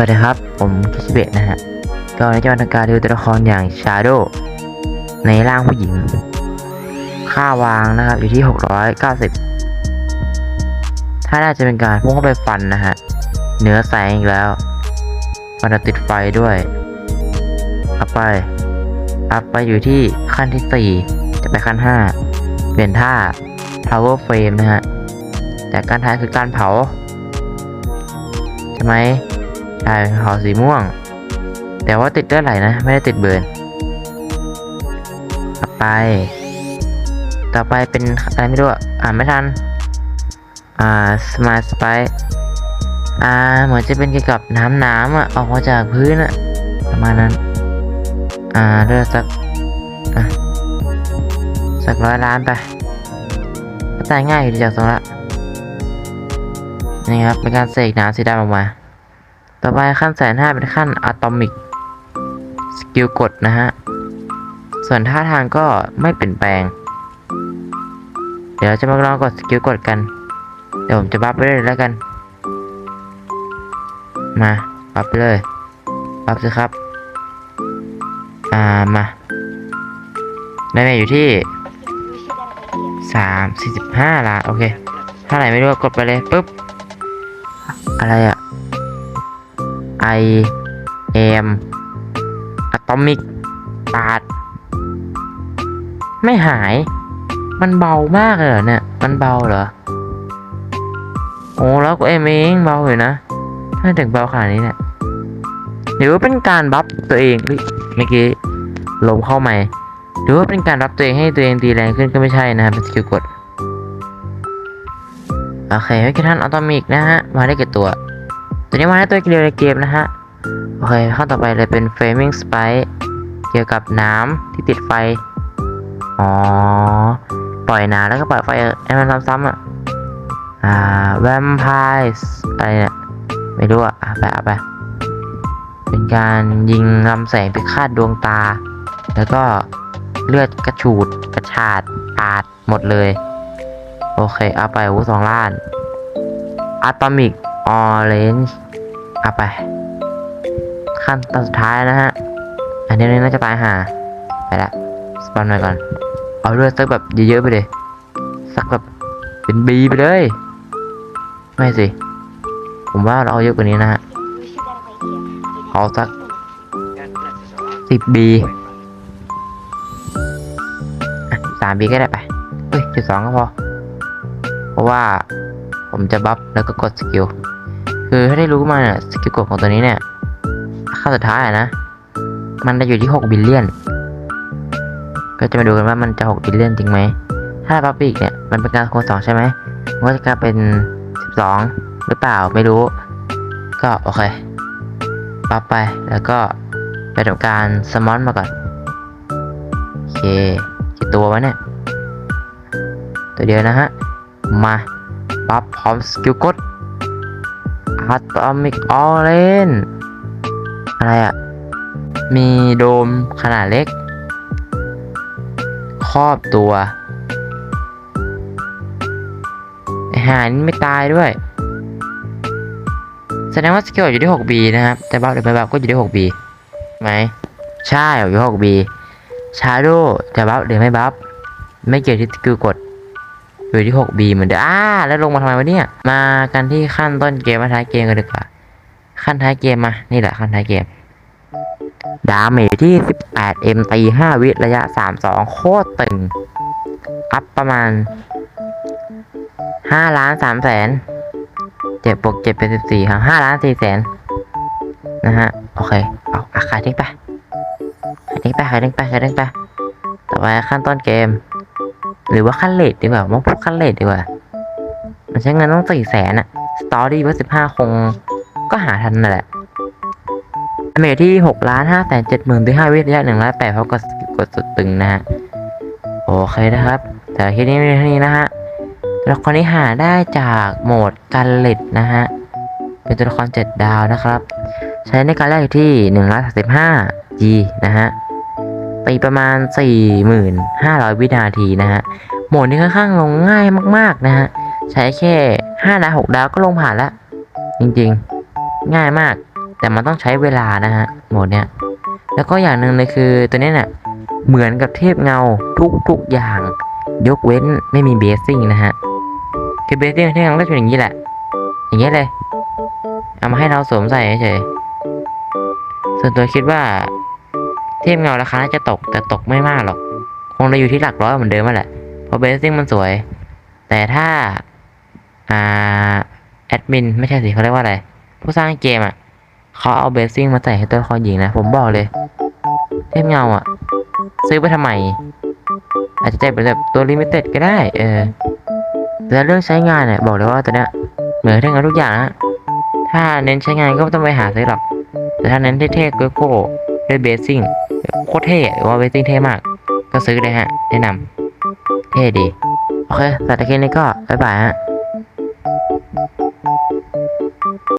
วัสดีครับ ผมคิชิเบะนะฮะ ก็ในจะมาทำการดูตัวละครอย่างชาโดในร่างผู้หญิง ค่าวางนะครับ อยู่ที่ 690 ถ้าน่าจะเป็นการพุ่งเข้าไปฟันนะฮะเหนือแสงอีกแล้วฟันติดไฟด้วย อัพไป อัพไปอยู่ที่ขั้นที่ 4 จะไปขั้น 5 เปลี่ยนท่า power frame นะฮะ แต่การท้ายคือการเผา ใช่ไหม ช่เผาสีม่วง แต่ว่าติดเลือดไหลนะ ไม่ได้ติดเบิร์นต่อไป ต่อไปเป็นอะไรไม่รู้อะอ่านไม่ทัน อ่าสมาร์ทสไปอ่าเหมือนจะเป็นเกี่ยวกับน้ำน้ำอะออกมาจากพื้นอะประมาณนั้น อ่าเลือดสักอะสักร้อยล้านไปตายง่ายอยู่ดีจากตรงละนี่ครับเป็นการเสกน้ำสีดำออกมา ต่อไปขั้นแสนห้าเป็นขั้นอะตอมิกสกิลกดนะฮะ ส่วนท่าทางก็ไม่เปลี่ยนแปลง เดี๋ยวจะมาลองกดสกิลกดกัน เดี๋ยวผมจะบัฟไปเลยแล้วกัน มาบัฟไปเลยบัฟสิครับ อ่ามาได้ไหมอยู่ที่สามสี่สิบห้าละโอเคถ้าไหนไม่รู้ก็กดไปเลยปุ๊บ อะไรอะ I am atomic ปาด ไม่หาย มันเบามากเลยเหรอเนี่ย มันเบาเหรอ โอ้แล้วก็เอ็มเองเบาอยู่นะถ้าถึงเบาขนาดนี้เนี่ยหรือว่าเป็นการบัฟตัวเองเมื่อกี้ลมเข้าไหมหรือว่าเป็นการรับตัวเองให้ตัวเองตีแรงขึ้นก็ไม่ใช่นะครับเป็นสกิลกด โอเคไม่กี่ท่านอะตอมิกนะฮะ มาได้กี่ตัว ตัวนี้มาได้ตัวเดียวในเกมนะฮะ โอเคข้อต่อไปเลยเป็น Flaming Spike เกี่ยวกับน้ำที่ติดไฟ อ๋อ ปล่อยน้ำแล้วก็ปล่อยไฟให้มันซ้ำๆอะ อ่า Vampires อะไรเนี่ย ไม่รู้อะอะไปเอาไป เป็นการยิงลำแสงพิฆาตดวงตา แล้วก็เลือดกระฉูดกระชาดปาดหมดเลย โอเค เอาไปวูสองล้านอะตอมิก ออเรนจ์เอาไป ขั้นตอนสุดท้ายนะฮะ อันนี้น่าจะตายห่าไปละสปอนหน่อยก่อน เอาเลือดสักแบบเยอะๆไปเลย สักแบบเป็นบีไปเลย ไม่สิ ผมว่าเราเอาเยอะกว่านี้นะฮะ เอาสักสิบบีสามบีก็ได้ไปเฮ้ยสิบสองก็พอ เพราะว่าผมจะบัฟแล้วก็กดสกิล คือถ้าได้รู้มาเนี่ยสกิลกดของตัวนี้เนี่ยขั้นสุดท้ายนะ มันจะอยู่ที่ 6 บิลเลียน ก็จะมาดูกันว่ามันจะ 6 บิลเลียนจริงไหม ถ้าบัฟอีกเนี่ย มันเป็นการคูณ2ใช่ไหมมันก็จะกลายเป็น 12 หรือเปล่าไม่รู้ ก็โอเคบัฟไปแล้วก็ไปทำการสมอนมาก่อน โอเคกี่ตัววะเนี่ย ตัวเดียวนะฮะ มาบัฟพร้อมสกิลกด อะตอมิกออเรนอะไรอะ่ะมีโดมขนาดเล็ก ครอบตัวไอาหารไม่ตายด้วย แสดงว่าสกิลอยู่ที่ 6B นะครับ แต่บัฟหรือไม่บัฟก็อยู่ที่ 6B ไหมใช่อยู่ที่ 6B ชาโดจะบัฟหรือไม่บัฟไม่เกี่ยวที่สกิลกด อยู่ที่ 6B เหมือนเดิมอ่าแล้วลงมาทำไมวะเนี่ย มากันที่ขั้นต้นเกมมาท้ายเกมกันดีกว่า ขั้นท้ายเกมมา นี่แหละขั้นท้ายเกม ดาเมจที่ 18M ตี 5 วิระยะ 32 โคตรตึง อัพประมาณ 5 ล้าน3แสนเจ็บบวกเจ็ดเป็น14ครับ5ล้าน4แสนนะฮะ โอเค เอาอะขายทิ้งไปขายทิ้งไปขายทิ้งไปขายทิ้งไป ต่อไปขั้นต้นเกม หรือว่าขั้นเลทดีกว่ามาพูดขั้นเลทดีกว่า มันใช้เงินต้องสี่แสนอะสตอรี่ว่าสิบห้าคงก็หาทันนั่นแหละเมจที่หกล้านห้าแสนเจ็ดหมื่นที่ห้าวิทยาหนึ่งล้านแปดเพรากดกดสุดตึงนะฮะ โอเคนะครับ แต่คลิปนี้มีเท่านี้นะฮะตัวละครนี้หาได้จากโหมดกันเลดนะฮะ เป็นตัวละครเจ็ดดาวนะครับ ใช้ในการแรกอยู่ที่หนึ่งล้านสิบห้า G นะฮะ ตีประมาณ 4,500 วินาทีนะฮะ โหมดนี้ค่อนข้างลงง่ายมาก ๆ นะฮะ ใช้แค่ 5 ดาว 6 ดาวก็ลงผ่านแล้ว จริงๆ ง่ายมาก แต่มันต้องใช้เวลานะฮะ โหมดเนี้ย แล้วก็อย่างหนึ่งเลยคือตัวเนี้ยเนี่ยเหมือนกับเทพเงาทุกๆอย่าง ยกเว้นไม่มีเบสซิ่งนะฮะ คือเบสซิ่งเทพเงาก็จะเป็นอย่างนี้แหละ อย่างเงี้ยเลย เอามาให้เราสวมใส่เฉยส่วนตัวคิดว่า เทพเงาราคาจะตกแต่ตกไม่มากหรอก คงจะอยู่ที่หลักร้อยเหมือนเดิมแหละ เพราะเบสซิ่งมันสวย แต่ถ้า อ่า แอดมินไม่ใช่สิเขาเรียกว่าอะไร ผู้สร้างเกมอะเขาเอาเบสซิ่งมาใส่ให้ตัวละครหญิงนะ ผมบอกเลย เทพเงาอะ ซื้อไปทำไม อาจจะใจเป็นแบบตัวลิมิเต็ดก็ได้ เออแล้วเรื่องใช้งานเนี่ยบอกเลยว่าตัวเนี้ยเหมือนเทพเงาทุกอย่างนะถ้าเน้นใช้งานก็ไม่ต้องไปหาซื้อหรอก แต่ถ้าเน้นเท่ๆก็โก้ ด้วยเบสซิ่งโคตรเท่ว่าเบสซิ่งเท่มาก ก็ซื้อเลยฮะ แนะนำเท่ดี โอเคสำหรับคลิปนี้ก็ บ๊ายบายฮะ